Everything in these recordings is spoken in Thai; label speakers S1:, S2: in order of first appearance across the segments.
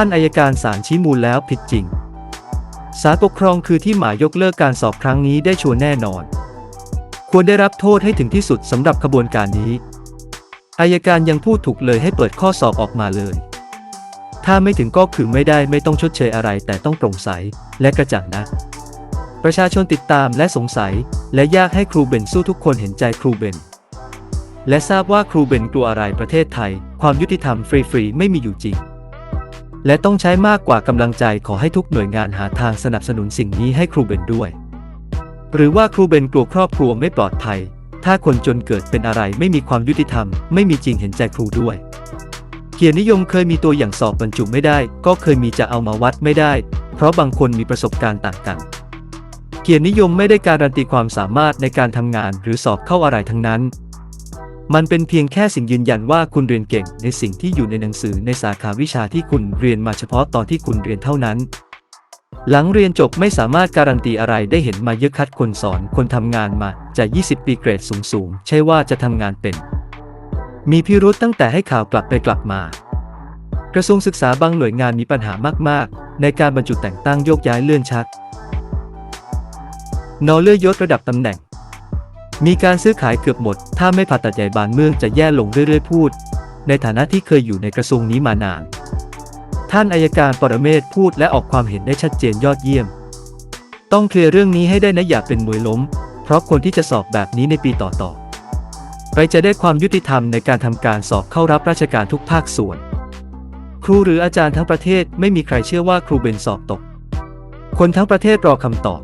S1: ท่านอายการศาลชี้มูลแล้วผิดจริงศาลปกครองคือที่หมายยกเลิกการสอบครั้งนี้ได้ชัวร์แน่นอน ควรได้รับโทษให้ถึงที่สุดสำหรับขบวนการนี้อายการยังพูดถูกเลยให้เปิดข้อสอบออกมาเลย ถ้าไม่ถึงก็คือไม่ได้ไม่ต้องชดเชยอะไรแต่ต้องโปร่งใสและกระจ่างนะ ประชาชนติดตามและสงสัย และยากให้ครูเบนสู้ทุกคนเห็นใจครูเบน และทราบว่าครูเบนกลัวอะไรประเทศไทย ความยุติธรรมฟรีๆไม่มีอยู่จริง และต้องใช้มากกว่ากำลังใจขอให้ทุกหน่วยงานหาทางสนับสนุนสิ่งนี้ให้ครูเบนด้วย หรือว่าครูเบนกลัวครอบครัวไม่ปลอดภัย ถ้าคนจนเกิดเป็นอะไรไม่มีความยุติธรรม ไม่มีจริงเห็นใจครูด้วย เกียรตินิยมเคยมีตัวอย่างสอบบรรจุไม่ได้ ก็เคยมีจะเอามาวัดไม่ได้ เพราะบางคนมีประสบการณ์ต่างกัน เกียรตินิยมไม่ได้การันตีความสามารถในการทำงานหรือสอบเข้าอะไรทั้งนั้น มันเป็นเพียงแค่สิ่งยืนยันว่าคุณเรียนเก่งในสิ่งที่อยู่ในหนังสือในสาขาวิชาที่คุณเรียนมาเฉพาะตอนที่คุณเรียนเท่านั้น หลังเรียนจบไม่สามารถการันตีอะไรได้เห็นมาเยอะคัดคนสอนคนทำงานมาจะ 20 ปีเกรดสูงๆ ใช่ว่าจะทำงานเป็น มีพิรุธตั้งแต่ให้ข่าวกลับไปกลับมา กระทรวงศึกษาบางหน่วยงานมีปัญหามากๆ ในการบรรจุแต่งตั้งโยกย้ายเลื่อนชั้นนอเลื่อยยศระดับตำแหน่ง มีการซื้อขายเกือบหมด ถ้าไม่ผ่าตัดใหญ่บานเมืองจะแย่ลงเรื่อยๆพูด ในฐานะที่เคยอยู่ในกระทรวงนี้มานาน ท่านอายการปรเมศพูดและออกความเห็นได้ชัดเจนยอดเยี่ยม ต้องเคลียร์เรื่องนี้ให้ได้นะอย่าเป็นมวยล้ม เพราะคนที่จะสอบแบบนี้ในปีต่อๆไปจะได้ความยุติธรรมในการทำการสอบเข้ารับราชการทุกภาคส่วน ครูหรืออาจารย์ทั้งประเทศไม่มีใครเชื่อว่าครูเบนสอบตก คนทั้งประเทศรอคำตอบ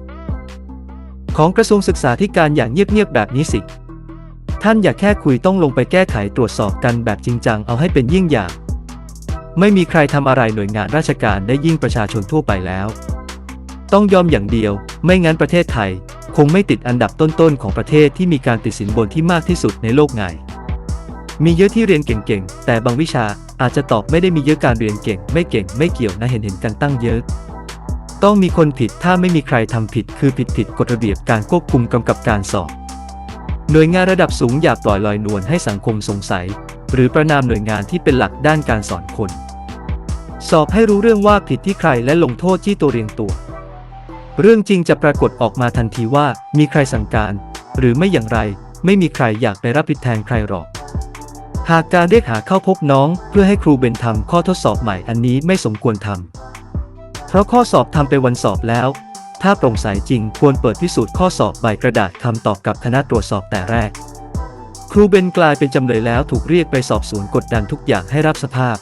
S1: ของกระทรวงศึกษาธิการอย่างเงียบๆแบบนี้สิ ท่านอย่าแค่คุยต้องลงไปแก้ไขตรวจสอบกันแบบจริงจังเอาให้เป็นยิ่งอย่าง ไม่มีใครทำอะไรหน่วยงานราชการได้ยิ่งประชาชนทั่วไปแล้ว ต้องยอมอย่างเดียว ไม่งั้นประเทศไทย คงไม่ติดอันดับต้นๆของประเทศที่มีการติดสินบนที่มากที่สุดในโลกไงมีเยอะที่เรียนเก่งๆ แต่บางวิชาอาจจะตอบไม่ได้มีเยอะการเรียนเก่ง ไม่เก่งไม่เกี่ยวนะเห็นเห็นกันตั้งเยอะ ต้องมีคนผิดถ้าไม่มีใครทำผิดคือผิดผิดกฎระเบียบการควบคุมกำกับการสอบ หน่วยงานระดับสูงอย่าปล่อยลอยนวลให้สังคมสงสัย หรือประนามหน่วยงานที่เป็นหลักด้านการสอนคน สอบให้รู้เรื่องว่าผิดที่ใครและลงโทษที่ตัวเรียงตัว เรื่องจริงจะปรากฏออกมาทันทีว่ามีใครสั่งการ หรือไม่อย่างไร ไม่มีใครอยากไปรับผิดแทนใครหรอกหากการเรียกหาเข้าพบน้อง เพื่อให้ครูเบนทำข้อทดสอบใหม่อันนี้ไม่สมควรทำ ราะข้อสอบทำไปวันสอบแล้ว ถ้าโปร่งใสจริงควรเปิดพิสูจน์ข้อสอบใบกระดาษคำตอบกับคณะตรวจสอบแต่แรก ครูเบนกลายเป็นจำเลยแล้วถูกเรียกไปสอบสวนกดดันทุกอย่างให้รับสภาพ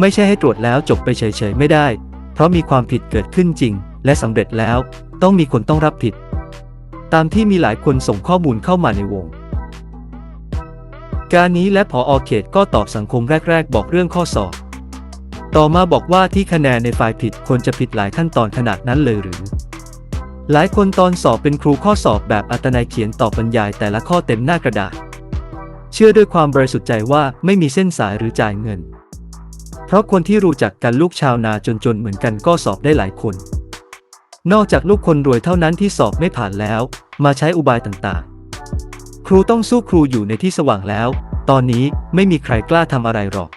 S1: ไม่ใช่ให้ตรวจแล้วจบไปเฉยๆไม่ได้ เพราะมีความผิดเกิดขึ้นจริง และสำเร็จแล้ว ต้องมีคนต้องรับผิด ตามที่มีหลายคนส่งข้อมูลเข้ามาในวง การนี้และผออเขตก็ตอบสังคมแรก ๆ บอกเรื่องข้อสอบ ต่อมาบอกว่าที่คะแนนในฝ่ายผิดควรจะผิดหลายขั้นตอนขนาดนั้นเลยหรือ หลายคนตอนสอบเป็นครูข้อสอบแบบอัตนัยเขียนตอบบรรยายแต่ละข้อเต็มหน้ากระดาษ เชื่อด้วยความบริสุทธิ์ใจว่าไม่มีเส้นสายหรือจ่ายเงิน เพราะคนที่รู้จักกันลูกชาวนาจนๆเหมือนกันก็สอบได้หลายคน นอกจากลูกคนรวยเท่านั้นที่สอบไม่ผ่านแล้ว มาใช้อุบายต่างๆ ครูต้องสู้ครูอยู่ในที่สว่างแล้ว ตอนนี้ไม่มีใครกล้าทำอะไรหรอก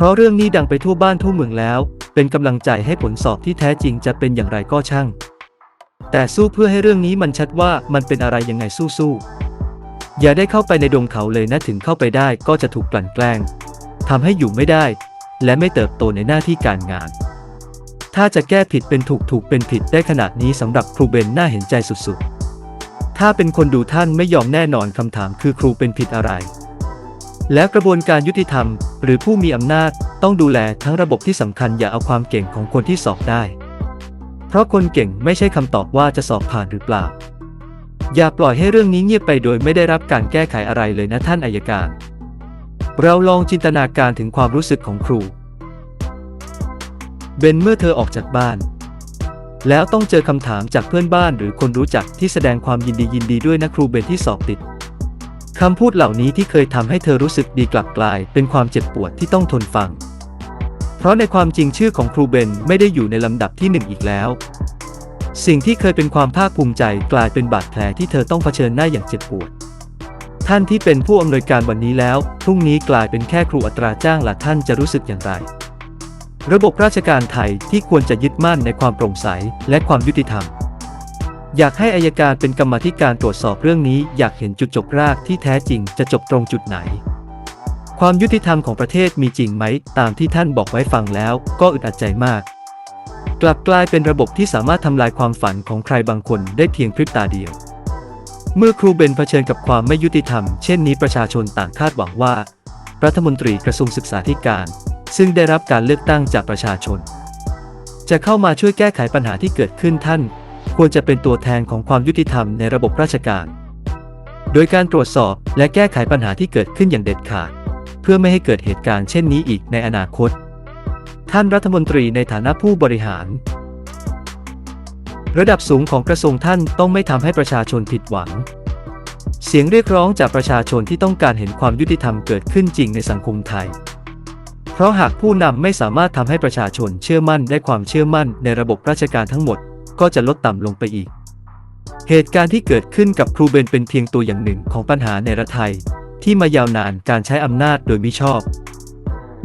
S1: เพราะเรื่องนี้ดังไปทั่วบ้านทั่วเมืองแล้ว เป็นกำลังใจให้ผลสอบที่แท้จริงจะเป็นอย่างไรก็ช่าง แต่สู้เพื่อให้เรื่องนี้มันชัดว่ามันเป็นอะไรยังไงสู้ๆ อย่าได้เข้าไปในดงเขาเลยนะถึงเข้าไปได้ก็จะถูกกลั่นแกล้งทำให้อยู่ไม่ได้ และไม่เติบโตในหน้าที่การงาน ถ้าจะแก้ผิดเป็นถูกถูกเป็นผิดได้ขนาดนี้สำหรับครูเบนน่าเห็นใจสุดๆ ถ้าเป็นคนดูท่านไม่ยอมแน่นอนคำถามคือครูเป็นผิดอะไร และกระบวนการยุติธรรม หรือผู้มีอำนาจต้องดูแลทั้งระบบที่สำคัญอย่าเอาความเก่งของคนที่สอบได้ เพราะคนเก่งไม่ใช่คำตอบว่าจะสอบผ่านหรือเปล่า อย่าปล่อยให้เรื่องนี้เงียบไปโดยไม่ได้รับการแก้ไขอะไรเลยนะท่านอายการ เราลองจินตนาการถึงความรู้สึกของครู เบนเมื่อเธอออกจากบ้าน แล้วต้องเจอคำถามจากเพื่อนบ้านหรือคนรู้จักที่แสดงความยินดียินดีด้วยนะครูเบนที่สอบติด คำพูดเหล่านี้ที่เคยทำให้เธอรู้สึกดีกลับกลาย เป็นความเจ็บปวดที่ต้องทนฟัง เพราะในความจริงชื่อของครูเบนไม่ได้อยู่ในลำดับที่หนึ่งอีกแล้ว สิ่งที่เคยเป็นความภาคภูมิใจกลายเป็นบาดแผลที่เธอต้องเผชิญหน้าอย่างเจ็บปวด ท่านที่เป็นผู้อำนวยการวันนี้แล้วพรุ่งนี้กลายเป็นแค่ครูอัตราจ้างละท่านจะรู้สึกอย่างไร ระบบราชการไทยที่ควรจะยึดมั่นในความโปร่งใสและความยุติธรรม อยากให้อายการเป็นกรรมธิการตรวจสอบเรื่องนี้ อยากเห็นจุดจบรากที่แท้จริงจะจบตรงจุดไหน ความยุติธรรมของประเทศมีจริงไหม ตามที่ท่านบอกไว้ฟังแล้วก็อึดอัดใจมาก กลับกลายเป็นระบบที่สามารถทำลายความฝันของใครบางคนได้เพียงพริบตาเดียว เมื่อครูเบนเผชิญกับความไม่ยุติธรรม เช่นนี้ประชาชนต่างคาดหวังว่า รัฐมนตรีกระทรวงศึกษาธิการ ซึ่งได้รับการเลือกตั้งจากประชาชน จะเข้ามาช่วยแก้ไขปัญหาที่เกิดขึ้นท่าน ควรจะเป็นตัวแทนของความยุติธรรมในระบบราชการ โดยการตรวจสอบและแก้ไขปัญหาที่เกิดขึ้นอย่างเด็ดขาด เพื่อไม่ให้เกิดเหตุการณ์เช่นนี้อีกในอนาคต ท่านรัฐมนตรีในฐานะผู้บริหาร ระดับสูงของกระทรวงท่านต้องไม่ทำให้ประชาชนผิดหวัง เสียงเรียกร้องจากประชาชนที่ต้องการเห็นความยุติธรรมเกิดขึ้นจริงในสังคมไทยเพราะหากผู้นำไม่สามารถทำให้ประชาชนเชื่อมั่นได้ความเชื่อมั่นในระบบราชการทั้งหมด ก็จะลดต่ำลงไปอีก เหตุการณ์ที่เกิดขึ้นกับครูเบนเป็นเพียงตัวอย่างหนึ่งของปัญหาในรัฐไทย ที่มายาวนานการใช้อำนาจโดยมิชอบ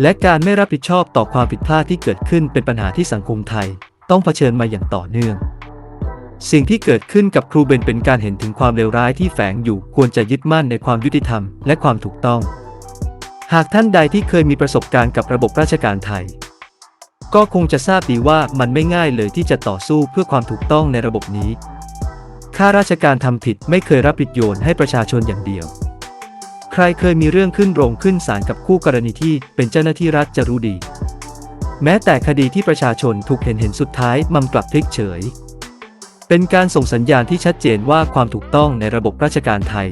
S1: และการไม่รับผิดชอบต่อความผิดพลาดที่เกิดขึ้นเป็นปัญหาที่สังคมไทย ต้องเผชิญมาอย่างต่อเนื่อง สิ่งที่เกิดขึ้นกับครูเบนเป็นการเห็นถึงความเลวร้ายที่แฝงอยู่ควรจะยึดมั่นในความยุติธรรมและความถูกต้อง หากท่านใดที่เคยมีประสบการณ์กับระบบราชการไทย ก็คงจะทราบดีว่ามันไม่ง่ายเลยที่จะต่อสู้เพื่อความถูกต้องในระบบนี้ ข้าราชการทำผิดไม่เคยรับผิดโยนให้ประชาชนอย่างเดียว ใครเคยมีเรื่องขึ้นโรงขึ้นศาลกับคู่กรณีที่เป็นเจ้าหน้าที่รัฐจะรู้ดี แม้แต่คดีที่ประชาชนถูกเห็นเห็นสุดท้ายมันกลับพลิกเฉย เป็นการส่งสัญญาณที่ชัดเจนว่าความถูกต้องในระบบราชการไทย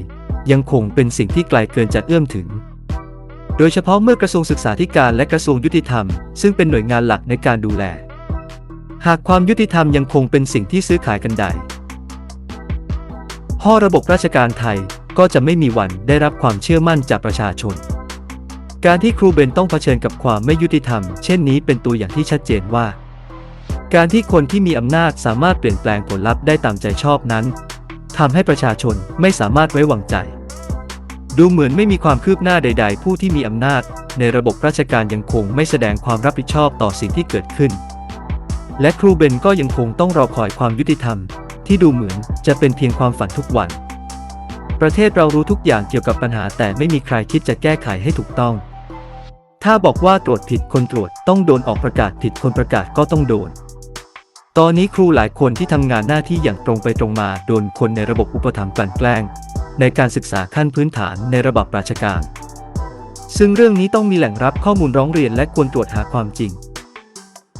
S1: ยังคงเป็นสิ่งที่ไกลเกินจะเอื้อมถึง โดยเฉพาะเมื่อกระทรวงศึกษาธิการและกระทรวงยุติธรรม ซึ่งเป็นหน่วยงานหลักในการดูแล หากความยุติธรรมยังคงเป็นสิ่งที่ซื้อขายกันได้พ่อระบบราชการไทยก็จะไม่มีวันได้รับความเชื่อมั่นจากประชาชน การที่ครูเบนต้องเผชิญกับความไม่ยุติธรรม เช่นนี้เป็นตัวอย่างที่ชัดเจนว่า การที่คนที่มีอำนาจสามารถเปลี่ยนแปลงผลลัพธ์ได้ตามใจชอบนั้นทำให้ประชาชนไม่สามารถไว้วางใจ ดูเหมือนไม่มีความคืบหน้าใด ๆ ผู้ที่มีอำนาจ ในระบบราชการยังคงไม่แสดงความรับผิดชอบต่อสิ่งที่เกิดขึ้น และครูเบนก็ยังคงต้องรอคอยความยุติธรรม ที่ดูเหมือนจะเป็นเพียงความฝันทุกวัน ประเทศเรารู้ทุกอย่างเกี่ยวกับปัญหาแต่ไม่มีใครคิดจะแก้ไขให้ถูกต้อง ถ้าบอกว่าตรวจผิดคนตรวจต้องโดนออกประกาศผิดคนประกาศก็ต้องโดน ตอนนี้ครูหลายคนที่ทำงานหน้าที่อย่างตรงไปตรงมาโดนคนในระบบอุปถัมภ์กลั่นแกล้ง ในการศึกษาขั้นพื้นฐานในระบบราชการ ซึ่งเรื่องนี้ต้องมีแหล่งรับข้อมูลร้องเรียนและควรตรวจหาความจริง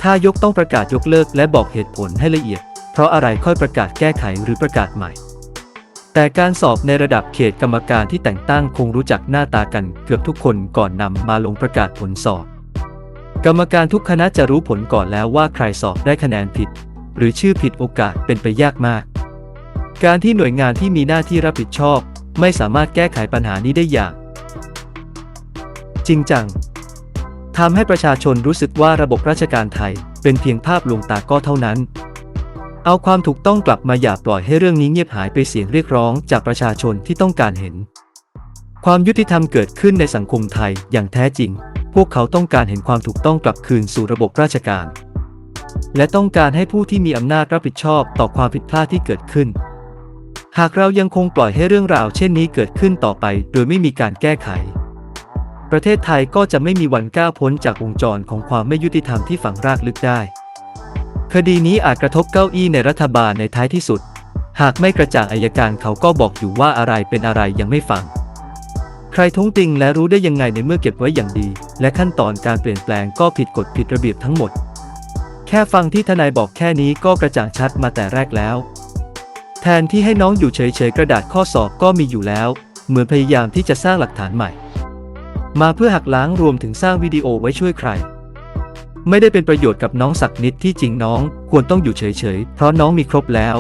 S1: ถ้ายกต้องประกาศยกเลิกและบอกเหตุผลให้ละเอียด เพราะอะไรค่อยประกาศแก้ไขหรือประกาศใหม่ แต่การสอบในระดับเขตกรรมการที่แต่งตั้งคงรู้จักหน้าตากันเกือบทุกคนก่อนนำมาลงประกาศผลสอบ กรรมการทุกคณะจะรู้ผลก่อนแล้วว่าใครสอบได้คะแนนผิด หรือชื่อผิดโอกาสเป็นไปยากมาก การที่หน่วยงานที่มีหน้าที่รับผิดชอบ ไม่สามารถแก้ไขปัญหานี้ได้อย่าง จริงจังทำให้ประชาชนรู้สึกว่าระบบราชการไทย เป็นเพียงภาพลวงตาก็เท่านั้น เอาความถูกต้องกลับมาอย่าปล่อยให้เรื่องนี้เงียบหายไปเสียงเรียกร้องจากประชาชนที่ต้องการเห็น ความยุติธรรมเกิดขึ้นในสังคมไทยอย่างแท้จริง พวกเขาต้องการเห็นความถูกต้องกลับคืนสู่ระบบราชการ และต้องการให้ผู้ที่มีอำนาจรับผิดชอบต่อความผิดพลาดที่เกิดขึ้น หากเรายังคงปล่อยให้เรื่องราวเช่นนี้เกิดขึ้นต่อไป โดยไม่มีการแก้ไข ประเทศไทยก็จะไม่มีวันก้าวพ้นจากวงจรของความไม่ยุติธรรมที่ฝังรากลึกได้ คดีนี้อาจกระทบเก้าอี้ในรัฐบาลในท้ายที่สุด หากไม่กระจ่างอายการเขาก็บอกอยู่ว่าอะไรเป็นอะไรยังไม่ฟัง ใครท้วงติงและรู้ได้ยังไงในเมื่อเก็บไว้อย่างดี และขั้นตอนการเปลี่ยนแปลงก็ผิดกฎผิดระเบียบทั้งหมด แค่ฟังที่ทนายบอกแค่นี้ก็กระจ่างชัดมาแต่แรกแล้ว แทนที่ให้น้องอยู่เฉยๆกระดาษข้อสอบก็มีอยู่แล้ว เหมือนพยายามที่จะสร้างหลักฐานใหม่ มาเพื่อหักล้างรวมถึงสร้างวิดีโอไว้ช่วยใคร ไม่ได้เป็นประโยชน์กับน้องสักนิดที่จริงน้องควรต้องอยู่เฉยๆ เพราะน้องมีครบแล้ว